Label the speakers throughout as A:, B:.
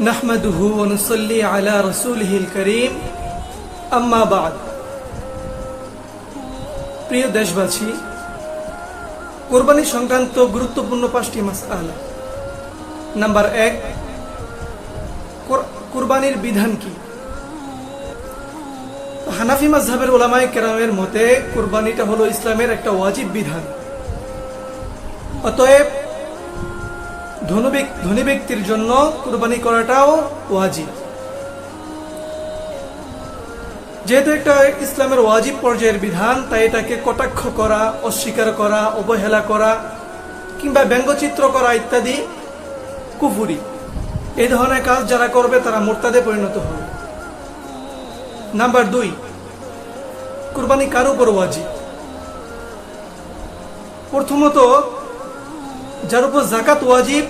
A: نحمده ونصلي على رسوله الكريم أما بعد প্রিয় দেশবাসী কোরবানি সংক্রান্ত গুরুত্বপূর্ণ পাঁচটি মাসআলা নাম্বার এক কোর- কোরবানির বিধান কি হানাফি mazhabের ওলামায়ে কেরামের মতে কোরবানিটা হলো ইসলামের একটা ওয়াজিব বিধান অতএব ধনু ব্যক্তির জন্য কুরবানি করাটাও ওয়াজিব। যেহেতু একটা ইসলামের ওয়াজিব পর্যায়ের বিধান, তাই এটাকে কটাক্ষ করা, অস্বীকার করা, অবহেলা করা কিংবা ব্যঙ্গচিত্র করা ইত্যাদি কুফুরি। এই ধরনের কাজ যারা করবে, তারা মোরতাদে পরিণত হবে। নাম্বার দুই, কুরবানি কার উপর ওয়াজিব? প্রথমত যার উপর জাকাত ওয়াজিব,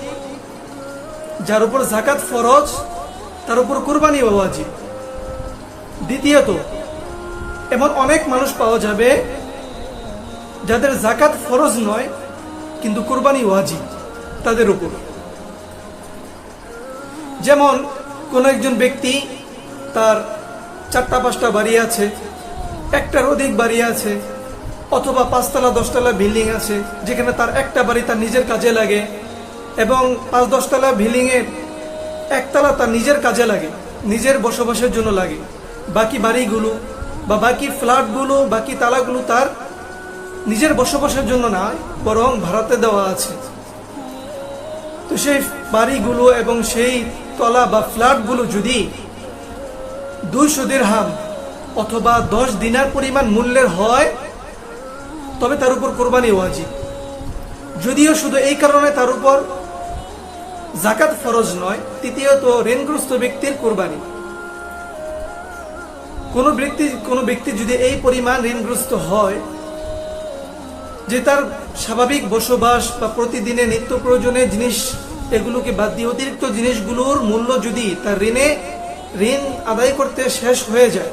A: যার উপর জাকাত ফরজ, তার উপর কোরবানি ওয়াজিব। দ্বিতীয়ত, এমন অনেক মানুষ পাওয়া যাবে যাদের জাকাত ফরজ নয়, কিন্তু কোরবানি ওয়াজিব তাদের উপর। যেমন কোন একজন ব্যক্তি তার চারটা পাঁচটা বাড়ি আছে, একটার অধিক বাড়ি আছে অথবা পাঁচতলা, দশতলা বিল্ডিং আছে, যেখানে তার একটা বাড়ি তার নিজের কাজে লাগে এবং পাঁচ, দশতলা বিল্ডিংয়ের একতলা তার নিজের কাজে লাগে, নিজের বসবাসের জন্য লাগে। বাকি বাড়িগুলো বা বাকি ফ্ল্যাটগুলো, বাকি তালাগুলো তার নিজের বসবাসের জন্য না, বরং ভাড়াতে দেওয়া আছে। তো সেই বাড়িগুলো এবং সেই তলা বা ফ্ল্যাটগুলো যদি দুইশো দিরহাম অথবা দশ দিনার পরিমাণ মূল্যের হয় তবে তার উপর কোরবানি ওয়াজিব। যদিও শুধু এই কারণে তার উপর জাকাত ফরজ নয়, তৃতীয়ত ঋণগ্রস্ত ব্যক্তির কোরবানি। কোন ব্যক্তি কোন ব্যক্তি যদি এই পরিমাণ ঋণগ্রস্ত হয়, যে তার স্বাভাবিক বসবাস বা প্রতিদিনে নিত্য প্রয়োজনীয় জিনিস, এগুলোকে বাদ দিয়ে অতিরিক্ত জিনিসগুলোর মূল্য যদি তার ঋণে, ঋণ আদায় করতে শেষ হয়ে যায়,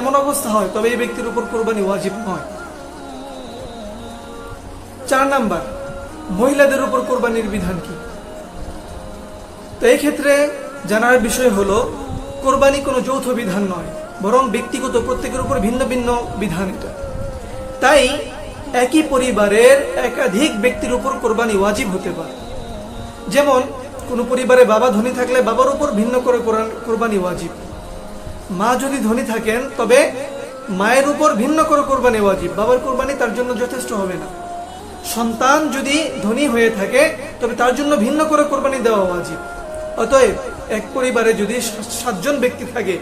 A: এমন অবস্থা হয়, তবে এই ব্যক্তির উপর কোরবানি ওয়াজিব নয়। চার নাম্বার, মহিলাদের উপর কোরবানির বিধান কি? তো এই ক্ষেত্রে জানার বিষয় হলো, কোরবানি কোনো যৌথ বিধান নয়, বরং ব্যক্তিগত প্রত্যেকের উপর ভিন্ন ভিন্ন বিধান এটা। তাই একই পরিবারের একাধিক ব্যক্তির উপর কোরবানি ওয়াজিব হতে পারে। যেমন, কোনো পরিবারে বাবা ধনী থাকলে বাবার উপর ভিন্ন করে কোরবানি ওয়াজিব। মা যদি ধনী থাকেন, তবে মায়ের উপর ভিন্ন করে কোরবানি ওয়াজিব। বাবার কোরবানি তার জন্য যথেষ্ট হবে না। সন্তান যদি ধনী হয়ে থাকে, তবে তার জন্য ভিন্ন করে কোরবানি দেওয়া ওয়াজিব। অতএব এক পরিবারে যদি সাতজন ব্যক্তি থাকে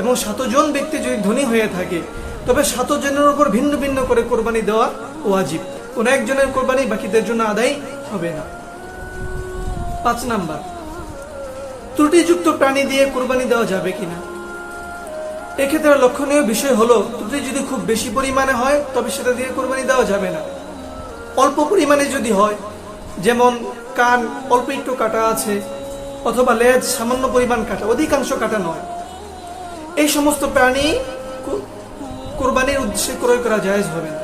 A: এবং সাতজন ব্যক্তি যদি ধনী হয়ে থাকে, তবে সাতজনের উপর ভিন্ন ভিন্ন করে কোরবানি দেওয়া ওয়াজিব। কোন একজনের কোরবানি বাকিদের জন্য আদায় হবে না। পাঁচ নাম্বার, ত্রুটিযুক্ত প্রাণী দিয়ে কোরবানি দেওয়া যাবে কিনা? এক্ষেত্রে লক্ষণীয় বিষয় হলো, ত্রুটি যদি খুব বেশি পরিমাণে হয়, তবে সেটা দিয়ে কোরবানি দেওয়া যাবে না। অল্প পরিমাণে যদি হয়, যেমন কান অল্প একটু কাটা আছে, অথবা লেজ সামান্য পরিমাণ কাটা, অধিকাংশ কাটা নয়। এই সমস্ত প্রাণী কোরবানির উদ্দেশ্যে ক্রয় করা জায়েজ হবে না।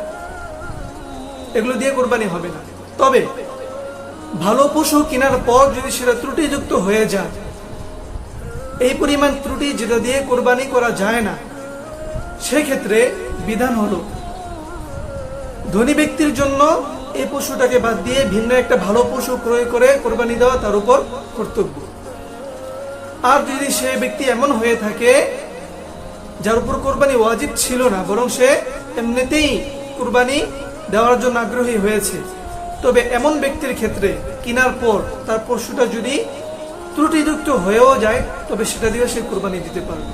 A: এগুলো দিয়ে কোরবানি হবে না। তবে, ভালো পশু কেনার পর যদি সেটা ত্রুটিযুক্ত হয়ে যায়, এই পরিমাণ ত্রুটি যেটা দিয়ে কোরবানি করা যায় না, সেক্ষেত্রে বিধান হলো, ধনী ব্যক্তির জন্য এই পশুটাকে বাদ দিয়ে ভিন্ন একটা ভালো পশু ক্রয় করে কোরবানি দেওয়া তার উপর কর্তব্য। আর যদি সে ব্যক্তি এমন হয়ে থাকে, যার উপর কোরবানি ওয়াজিব ছিল না, বরং সে এমনিতেই কোরবানি দেওয়ার জন্য আগ্রহী হয়েছে, তবে এমন ব্যক্তির ক্ষেত্রে কেনার পর তার পশুটা যদি ত্রুটিযুক্ত হয়েও যায়, তবে সেটা দিয়ে সে কোরবানি দিতে পারবে।